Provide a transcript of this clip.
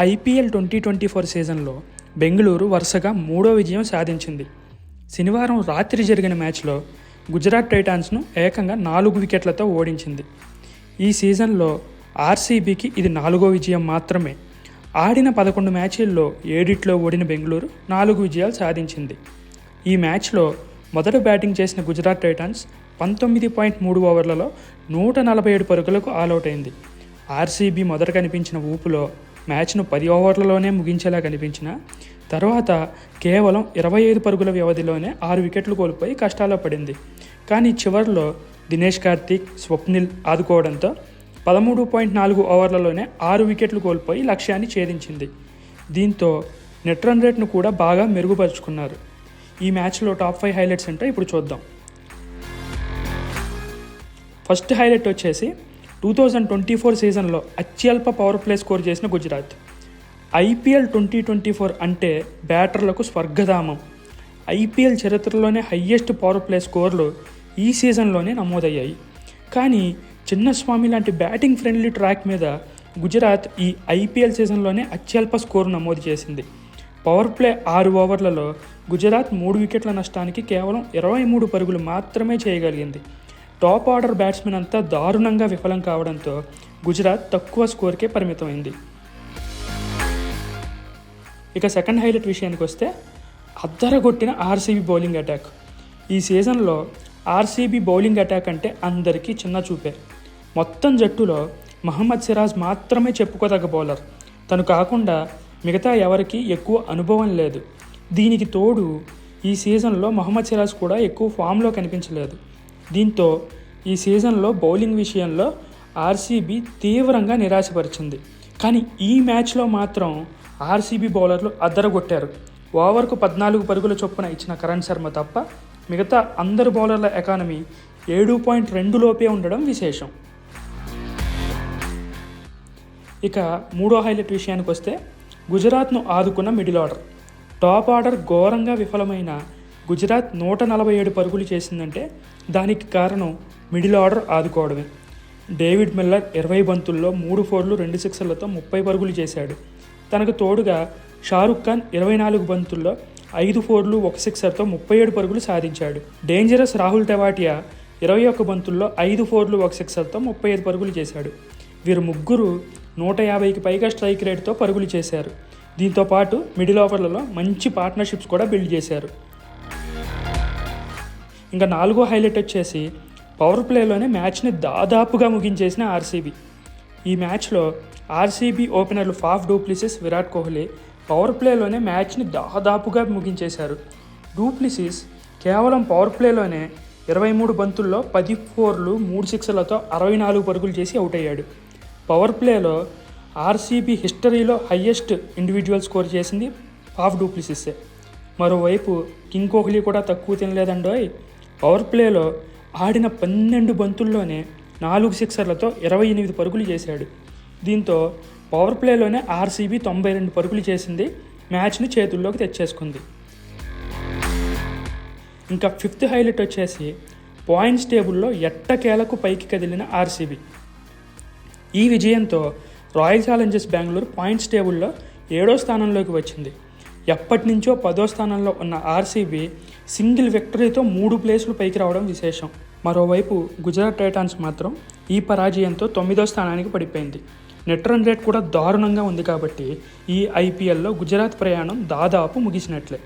IPL twenty twenty four సీజన్లో బెంగళూరు వరుసగా మూడో విజయం సాధించింది. శనివారం రాత్రి జరిగిన మ్యాచ్లో గుజరాత్ టైటాన్స్ను ఏకంగా నాలుగు వికెట్లతో ఓడించింది. ఈ సీజన్లో ఆర్సీబీకి ఇది నాలుగో విజయం మాత్రమే. ఆడిన పదకొండు మ్యాచ్ల్లో ఏడిట్లో ఓడిన బెంగళూరు నాలుగు విజయాలు సాధించింది. ఈ మ్యాచ్లో మొదట బ్యాటింగ్ చేసిన గుజరాత్ టైటాన్స్ పంతొమ్మిది పాయింట్ మూడు ఓవర్లలో నూట నలభై ఏడు పరుగులకు ఆలౌట్ అయింది. ఆర్సీబీ మొదట కనిపించిన ఊపులో మ్యాచ్ను పది ఓవర్లలోనే ముగించేలా కనిపించిన తర్వాత కేవలం ఇరవై ఐదు పరుగుల వ్యవధిలోనే ఆరు వికెట్లు కోల్పోయి కష్టాల్లో పడింది. కానీ చివరిలో దినేష్ కార్తీక్ స్వప్నిల్ ఆదుకోవడంతో పదమూడు పాయింట్ నాలుగు ఓవర్లలోనే ఆరు వికెట్లు కోల్పోయి లక్ష్యాన్ని ఛేదించింది. దీంతో నెట్ రన్ రేట్ను కూడా బాగా మెరుగుపరుచుకున్నారు. ఈ మ్యాచ్లో టాప్ ఫైవ్ హైలైట్స్ అంటే ఇప్పుడు చూద్దాం. ఫస్ట్ హైలైట్ వచ్చేసి టూ థౌజండ్ ట్వంటీ ఫోర్ సీజన్లో అత్యల్ప పవర్ ప్లే స్కోర్ చేసిన Gujarat. IPL twenty twenty four అంటే బ్యాటర్లకు స్వర్గధామం. ఐపీఎల్ చరిత్రలోనే హయ్యెస్ట్ పవర్ ప్లే స్కోర్లు ఈ సీజన్లోనే నమోదయ్యాయి. కానీ చిన్నస్వామి లాంటి బ్యాటింగ్ ఫ్రెండ్లీ ట్రాక్ మీద గుజరాత్ ఈ ఐపీఎల్ సీజన్లోనే అత్యల్ప స్కోరు నమోదు చేసింది. పవర్ ప్లే ఆరు ఓవర్లలో గుజరాత్ మూడు వికెట్ల నష్టానికి కేవలం ఇరవై మూడు పరుగులు మాత్రమే చేయగలిగింది. టాప్ ఆర్డర్ బ్యాట్స్మెన్ అంతా దారుణంగా విఫలం కావడంతో గుజరాత్ తక్కువ స్కోర్కే పరిమితమైంది. ఇక సెకండ్ హైలైట్ విషయానికి వస్తే అద్దరగొట్టిన ఆర్సీబీ బౌలింగ్ అటాక్. ఈ సీజన్లో ఆర్సీబీ బౌలింగ్ అటాక్ అంటే అందరికీ చిన్న చూపే. మొత్తం జట్టులో మహమ్మద్ సిరాజ్ మాత్రమే చెప్పుకోదగ్గ బౌలర్. తను కాకుండా మిగతా ఎవరికి ఎక్కువ అనుభవం లేదు. దీనికి తోడు ఈ సీజన్లో మహమ్మద్ సిరాజ్ కూడా ఎక్కువ ఫామ్లో కనిపించలేదు. దీంతో ఈ సీజన్లో బౌలింగ్ విషయంలో ఆర్సీబీ తీవ్రంగా నిరాశపరిచింది. కానీ ఈ మ్యాచ్లో మాత్రం ఆర్సీబీ బౌలర్లు అద్దరగొట్టారు. ఓవర్కు పద్నాలుగు పరుగుల చొప్పున ఇచ్చిన కరణ్ శర్మ తప్ప మిగతా అందరు బౌలర్ల ఎకానమీ ఏడు పాయింట్ రెండు లోపే ఉండడం విశేషం. ఇక మూడో హైలైట్ విషయానికి వస్తే గుజరాత్ను ఆదుకున్న మిడిల్ ఆర్డర్. టాప్ ఆర్డర్ ఘోరంగా విఫలమైన గుజరాత్ నూట నలభై ఏడు పరుగులు చేసిందంటే దానికి కారణం మిడిల్ ఆర్డర్ ఆదుకోవడమే. డేవిడ్ మిల్లర్ ఇరవై బంతుల్లో మూడు ఫోర్లు రెండు సిక్సర్లతో ముప్పై పరుగులు చేశాడు. తనకు తోడుగా షారుఖ్ ఖాన్ ఇరవై నాలుగు బంతుల్లో ఐదు ఫోర్లు ఒక సిక్సర్తో ముప్పై ఏడు పరుగులు సాధించాడు. డేంజరస్ రాహుల్ టెవాటియా ఇరవై ఒక్క బంతుల్లో ఐదు ఫోర్లు ఒక సిక్సర్తో ముప్పై ఐదు పరుగులు చేశాడు. వీరు ముగ్గురు నూట యాభైకి పైగా స్ట్రైక్ రేట్తో పరుగులు చేశారు. దీంతో పాటు మిడిల్ ఓవర్లలో మంచి పార్ట్నర్షిప్స్ కూడా బిల్డ్ చేశారు. ఇంకా నాలుగో హైలైట్ వచ్చేసి పవర్ ప్లేలోనే మ్యాచ్ని దాదాపుగా ముగించేసిన ఆర్సీబీ. ఈ మ్యాచ్లో RCB openers Faf du Plessis Virat Kohli power ప్లేలోనే మ్యాచ్ని దాదాపుగా ముగించేశారు. డూప్లిసిస్ కేవలం పవర్ ప్లేలోనే ఇరవై మూడు బంతుల్లో పది ఫోర్లు మూడు సిక్స్లతో అరవై నాలుగు పరుగులు చేసి అవుట్ అయ్యాడు. పవర్ ప్లేలో ఆర్సీబీ హిస్టరీలో హయ్యెస్ట్ ఇండివిజువల్ స్కోర్ చేసింది ఫాఫ్ డూప్లిసిస్సే. మరోవైపు కింగ్ కోహ్లీ కూడా తక్కువ తినలేదండోయ్. పవర్ ప్లేలో ఆడిన పన్నెండు బంతుల్లోనే నాలుగు సిక్సర్లతో ఇరవై ఎనిమిది పరుగులు చేశాడు. దీంతో పవర్ ప్లేలోనే ఆర్సీబీ తొంభై రెండు పరుగులు చేసింది మ్యాచ్ని చేతుల్లోకి తెచ్చేసుకుంది. ఇంకా ఫిఫ్త్ హైలైట్ వచ్చేసి పాయింట్స్ టేబుల్లో ఎట్టకేలకు పైకి కదిలిన ఆర్సీబీ. ఈ విజయంతో రాయల్ ఛాలెంజర్స్ బెంగళూరు పాయింట్స్ టేబుల్లో ఏడో స్థానంలోకి వచ్చింది. ఎప్పటి నుంచో పదో స్థానంలో ఉన్న ఆర్సీబీ సింగిల్ విక్టరీతో మూడు ప్లేసులు పైకి రావడం విశేషం. మరోవైపు గుజరాత్ టైటాన్స్ మాత్రం ఈ పరాజయంతో తొమ్మిదో స్థానానికి పడిపోయింది. నెట్ రన్ రేట్ కూడా దారుణంగా ఉంది కాబట్టి ఈ ఐపీఎల్లో గుజరాత్ ప్రయాణం దాదాపు ముగిసినట్లే.